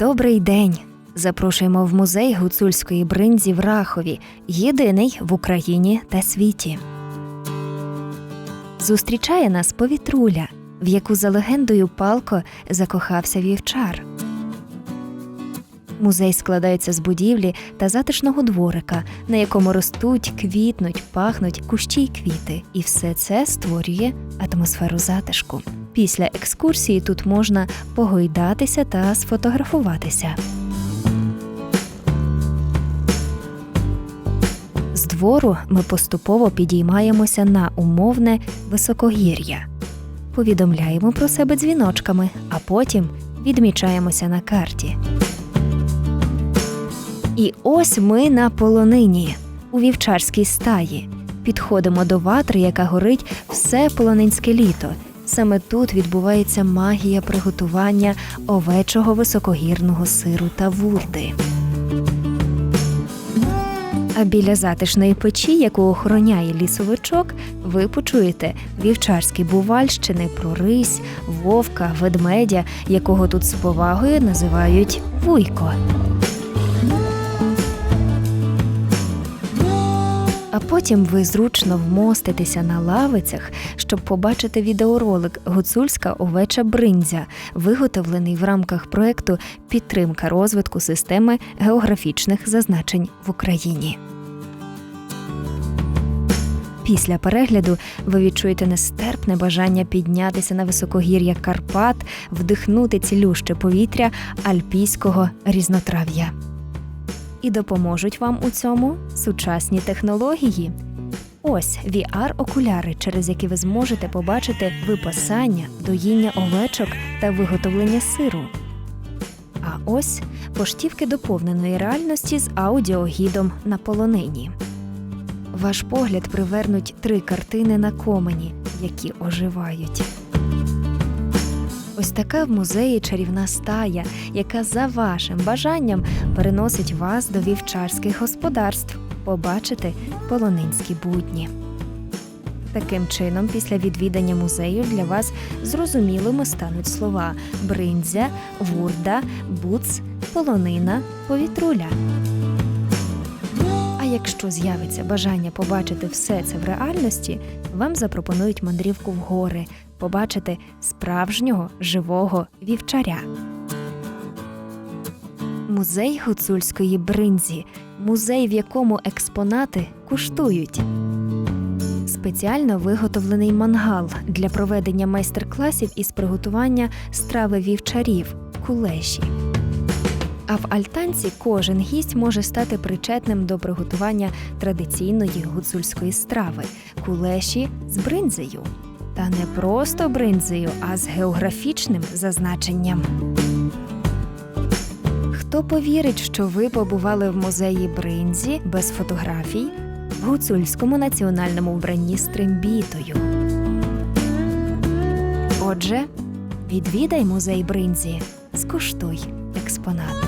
Добрий день! Запрошуємо в музей гуцульської бринзі в Рахові, єдиний в Україні та світі. Зустрічає нас повітруля, в яку за легендою палко закохався вівчар. Музей складається з будівлі та затишного дворика, на якому ростуть, квітнуть, пахнуть кущі й квіти, і все це створює атмосферу затишку. Після екскурсії тут можна погойдатися та сфотографуватися. З двору ми поступово підіймаємося на умовне високогір'я. Повідомляємо про себе дзвіночками, а потім відмічаємося на карті. І ось ми на полонині у вівчарській стаї. Підходимо до ватри, яка горить все полонинське літо. Саме тут відбувається магія приготування овечого високогірного сиру та вурди. А біля затишної печі, яку охороняє лісовичок, ви почуєте вівчарські бувальщини про рись, вовка, ведмедя, якого тут з повагою називають вуйко. Потім ви зручно вмоститеся на лавицях, щоб побачити відеоролик Гуцульська овеча бриндзя, виготовлений в рамках проекту Підтримка розвитку системи географічних зазначень в Україні. Після перегляду ви відчуєте нестерпне бажання піднятися на високогір'я Карпат, вдихнути цілюще повітря альпійського різнотрав'я. І допоможуть вам у цьому сучасні технології. Ось VR-окуляри, через які ви зможете побачити випасання, доїння овечок та виготовлення сиру. А ось поштівки доповненої реальності з аудіогідом на полонині. Ваш погляд привернуть три картини на комені, які оживають. Ось така в музеї чарівна стая, яка за вашим бажанням переносить вас до вівчарських господарств побачити полонинські будні. Таким чином, після відвідання музею для вас зрозумілими стануть слова бриндзя, вурда, буц, полонина, повітруля. А якщо з'явиться бажання побачити все це в реальності, вам запропонують мандрівку в гори, побачити справжнього живого вівчаря. Музей гуцульської бринзі музей, в якому експонати куштують. Спеціально виготовлений мангал для проведення майстер-класів із приготування страви вівчарів кулеші. А в альтанці кожен гість може стати причетним до приготування традиційної гуцульської страви кулеші з бринзею. Та не просто бринзею, а з географічним зазначенням. Хто повірить, що ви побували в музеї бринзі без фотографій в гуцульському національному вбранні з трембітою? Отже, відвідай музей бринзі, скуштуй експонат.